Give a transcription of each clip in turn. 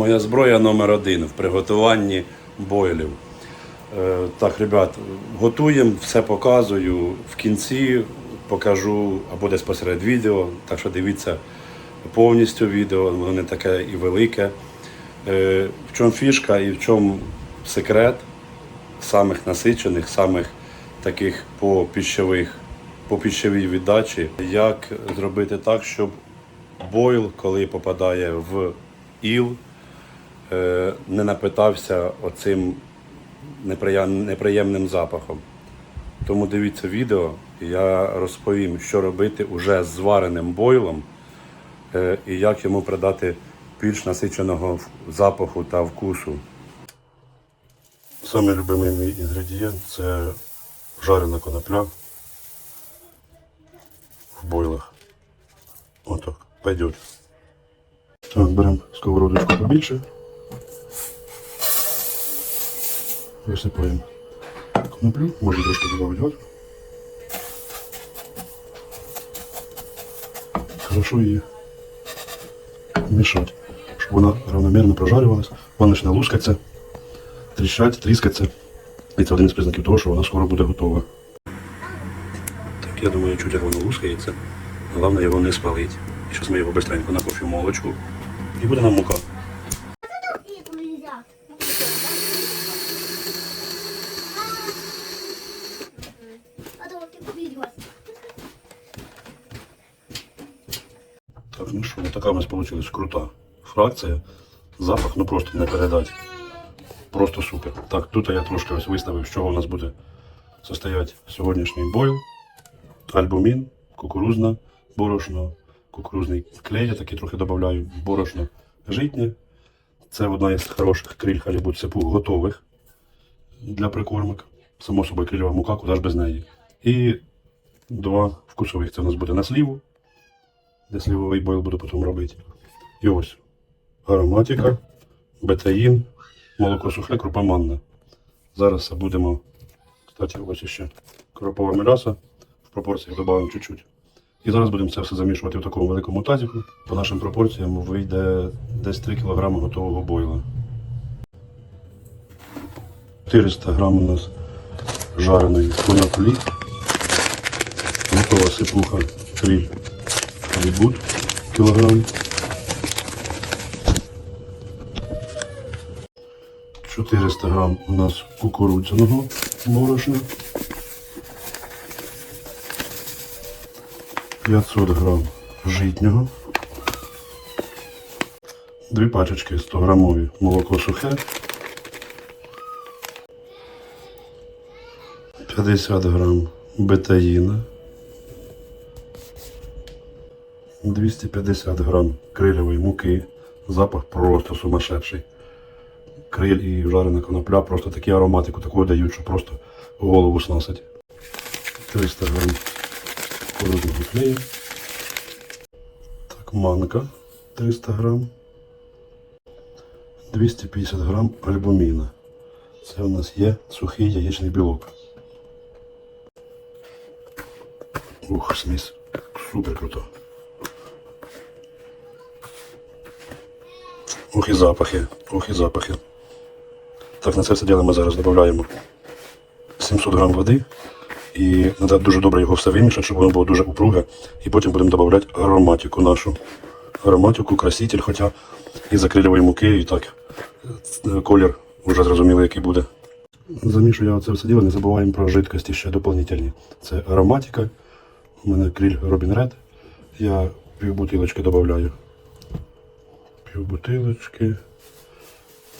моя зброя номер один в приготуванні бойлів. Е, Так, ребят, готуємо, все показую. В кінці покажу або десь посеред відео. Так що дивіться повністю відео, воно не таке і велике. Е, В чому фішка і в чому секрет самих насичених, самих таких по пищових, по пищовій віддачі, як зробити так, щоб бойл, коли попадає в іл, не напитався оцим неприємним запахом. Тому дивіться відео, я розповім, що робити уже з звареним бойлом е, і як йому придати більш насиченого запаху та вкусу. Самий любимий мій інгредієнт це жарена конопля в бойлах. Отак, пойдет. Так, беремо сковородочку побільше. Висипаємо коноплю, можна трошки додати. Хорошо її мішати, щоб вона равномірно прожарювалась, вона почне лускатися, тріщать, тріскатися. І це один із признаків того, що вона скоро буде готова. Так, я думаю, чуть як воно лускається. Головне його не спалити. І зараз ми його быстренько на кофемолочку. І буде нам мука. Така у нас вийшла крута фракція. Запах ну просто не передати. Просто супер. Так, тут я трошки ось виставив, з чого у нас буде состояти сьогоднішній бойл. Альбумін, кукурузна, борошно, кукурузний клей, я таки трохи додаю, борошно житнє. Це одна із хороших криль халібут сипу готових для прикормок. Само собою крильова мука, куди ж без неї. І два вкусових. Це у нас буде на сліву де сливовий бойл буду потім робити. І ось ароматика, бетаїн, молоко сухе, крупа манна. Зараз будемо, кстати, ось ще кропове м'ясо в пропорціях додаємо чуть-чуть. І зараз будемо це все замішувати в такому великому тазіку. По нашим пропорціям вийде десь 3 кг готового бойла. 400 грам у нас жареної коноплі. Готова сипуха криль Рибут кілограм. 400 грам у нас кукурудзяного борошна. 500 грам житнього. Дві пачечки 100 грамові молоко сухе. 50 грам бетаїна. 250 грам крильової муки. Запах просто сумасшедший. Криль і жарена конопля, просто такі ароматику таку дають, що просто голову сносить. 300 грам кукурудзного клею. Так, манка 300 грам. 250 грам альбуміна. Це у нас є сухий яєчний білок. Ух, сміс. Супер круто. І запахи, і запахи. Так, на це все діло ми зараз додаємо 700 грам води. І треба дуже добре його все вимішати, щоб воно було дуже упруге. І потім будемо додавати ароматику нашу. Ароматику, краситель, хоча і закрилювої муки, і так колір вже зрозуміло, який буде. Замішую це все діло, не забуваємо про жидкості ще доповнительні. Це ароматика. У мене кріль Робін Ред. Я пів бутилочки додаю пів бутилочки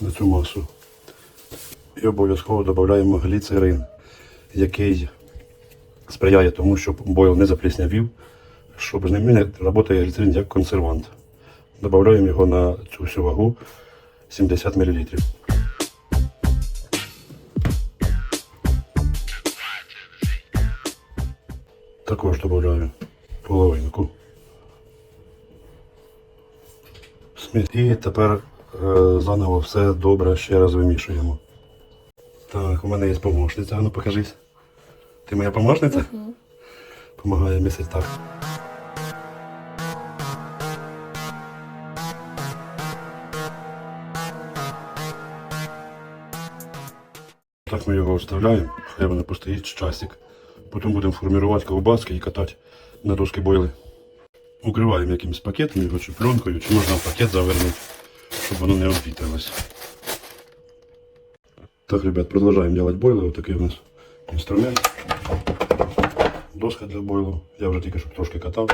на цю масу. І обов'язково додаємо гліцерин, який сприяє тому, щоб бойл не запліснявів, щоб з ним працює гліцерин як консервант. Додаємо його на цю всю вагу 70 мл. Також додаю половинку. І тепер е, заново все добре ще раз вимішуємо. Так, у мене є помощниця, ну покажись. Ти моя помощниця? Угу. Помагає місяць так. Так ми його вставляємо, хай воно постоїть часик. Потім будемо формувати ковбаски і катати на доски бойли. Укриваємо якимось пакетом його чи пленкою, чи можна в пакет завернути, щоб воно не обвітрилось. Так, ребят, продолжаем делать бойлы. Вот такий у нас інструмент. Доска для бойлу. Я вже тільки що трошки катав.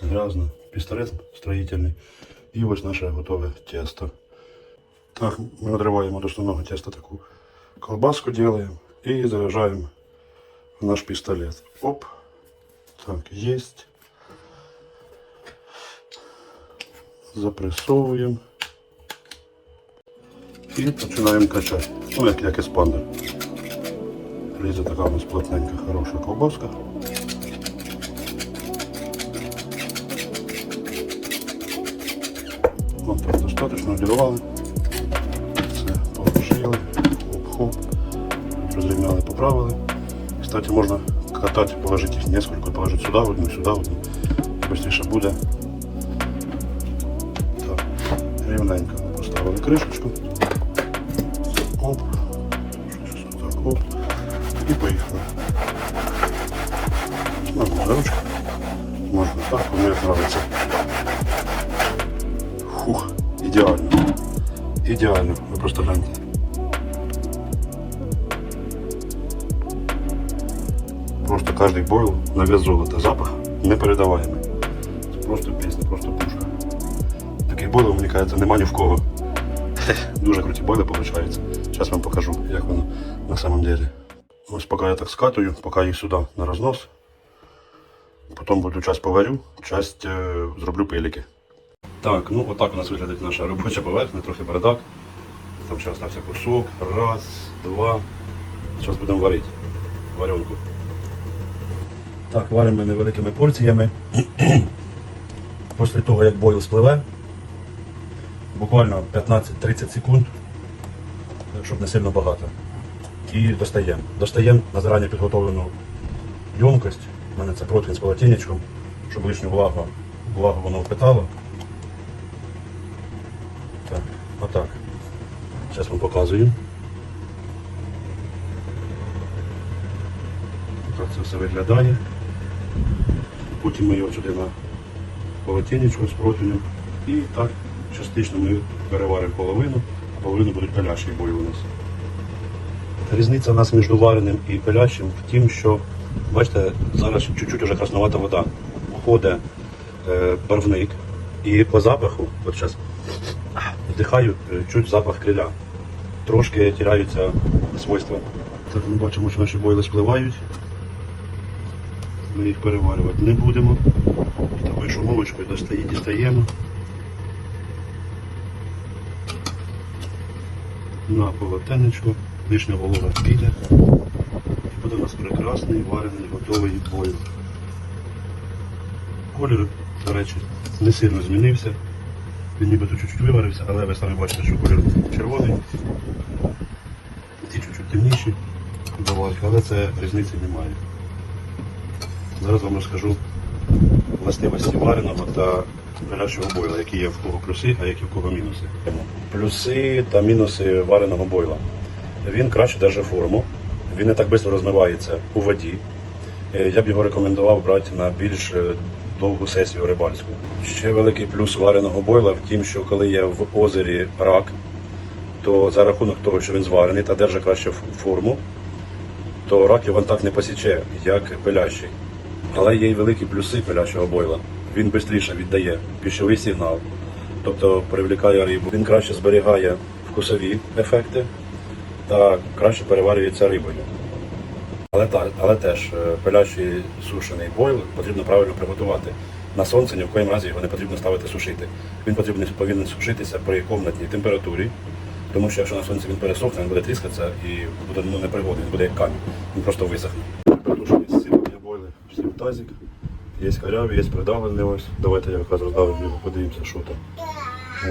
Грязно. Пістолет строїтельний. І ось наше готове тесто. Так, ми відриваємо від основного теста таку колбаску делаем і заряджаємо в наш пістолет. Оп. Так, есть. Запресовуємо. І починаємо качати. Ну, як, як еспандер. Лізе така у нас плотненька, хороша ковбаска. От так достаточно одірвали. Все, положили. Хоп-хоп. Розрівняли, поправили. Кстати, можна катати, положити їх несколько, положити сюди одну, сюди одну. Быстріше буде. Так, рівненько поставили кришечку. Оп. Щось так, оп. І поїхали. Можна за ручку. Можна так, мені подобається. Фух, ідеально. Ідеально, ви просто гляньте. Просто кожний бойл на вес золота. Запах непередаваємий. Це просто пісня, просто пушка. Таких бойлів, мені кажеться, нема ні в кого. Дуже круті бойли виходить. Зараз вам покажу, як воно на самом деле. Ось поки я так скатую, поки їх сюди на рознос. Потім буду часть поварю, часть е, зроблю пиліки. Так, ну отак у нас виглядить наша робоча поверхня, трохи бардак. Там ще остався кусок. Раз, два. Зараз будемо варити. Варенку. Так, варимо невеликими порціями. Після того, як бойл спливе, буквально 15-30 секунд, щоб не сильно багато. І достаємо. Достаємо на зарані підготовлену ємкость. У мене це противень з полотенечком, щоб лишню влагу, влагу воно впитало. Так, отак. Зараз вам показую. Так це все виглядає. Потім ми його сюди на полотенечко з противнем. І так частично ми переваримо половину, а половину будуть палящі бої у нас. Різниця у нас між вареним і пилящим в тім, що, бачите, зараз чуть-чуть вже красновата вода. Входить е, барвник і по запаху, от зараз вдихаю е, чуть запах криля. Трошки тіряються свойства. Так ми бачимо, що наші бойли спливають. Ми їх переварювати не будемо. Такою шумовочкою дістаємо. На полотенечко, лишня волога піде. І буде у нас прекрасний варений готовий бойл. Колір, до речі, не сильно змінився. Він нібито чуть-чуть виварився, але ви самі бачите, що колір червоний. Ті чуть-чуть темніші але це різниці немає. Зараз вам розкажу властивості вареного та гарячого бойла, які є в кого плюси, а які в кого мінуси. Плюси та мінуси вареного бойла. Він краще держить форму, він не так швидко розмивається у воді. Е, Я б його рекомендував брати на більш е, довгу сесію рибальську. Ще великий плюс вареного бойла в тім, що коли є в озері рак, то за рахунок того, що він зварений та держить краще форму, то рак його так не посіче, як пилящий. Але є й великі плюси пилящого бойла. Він швидше віддає пішовий сигнал, тобто привлікає рибу. Він краще зберігає вкусові ефекти та краще переварюється рибою. Але, та, але теж е, пилящий сушений бойл потрібно правильно приготувати. На сонце ні в коїм разі його не потрібно ставити сушити. Він потрібен, повинен сушитися при комнатній температурі, тому що якщо на сонці він пересохне, він буде тріскатися і буде ну, непригодний, він буде як камінь, він просто висохне. Притушені сьогодні бойли всі в тазик. Є каряві, є придавлений ось. Давайте я якраз роздавлю його, подивимося, що там.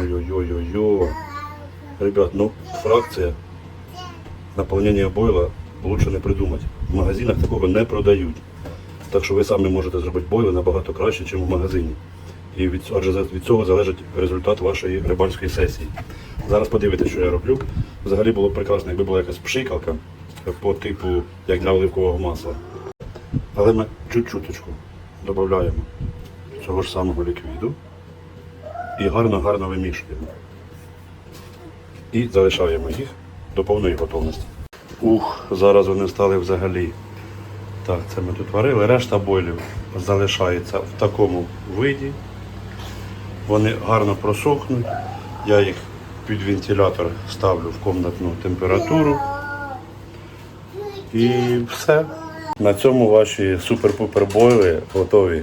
Ой-ой-ой-ой-ой. Ребят, ну фракція наповнення бойла лучше не придумати. В магазинах такого не продають. Так що ви самі можете зробити бойли набагато краще, ніж в магазині. І від, адже від цього залежить результат вашої рибальської сесії. Зараз подивитися, що я роблю. Взагалі було прекрасно, якби була якась пшикалка, по типу, як для оливкового масла. Але ми чуть-чуточку додаємо цього ж самого ліквіду і гарно-гарно вимішуємо. І залишаємо їх до повної готовності. Ух, зараз вони стали взагалі. Так, це ми тут варили. Решта бойлів залишається в такому виді. Вони гарно просохнуть. Я їх під вентилятор ставлю в комнатну температуру. І все. На цьому ваші супер-пупер бойли готові.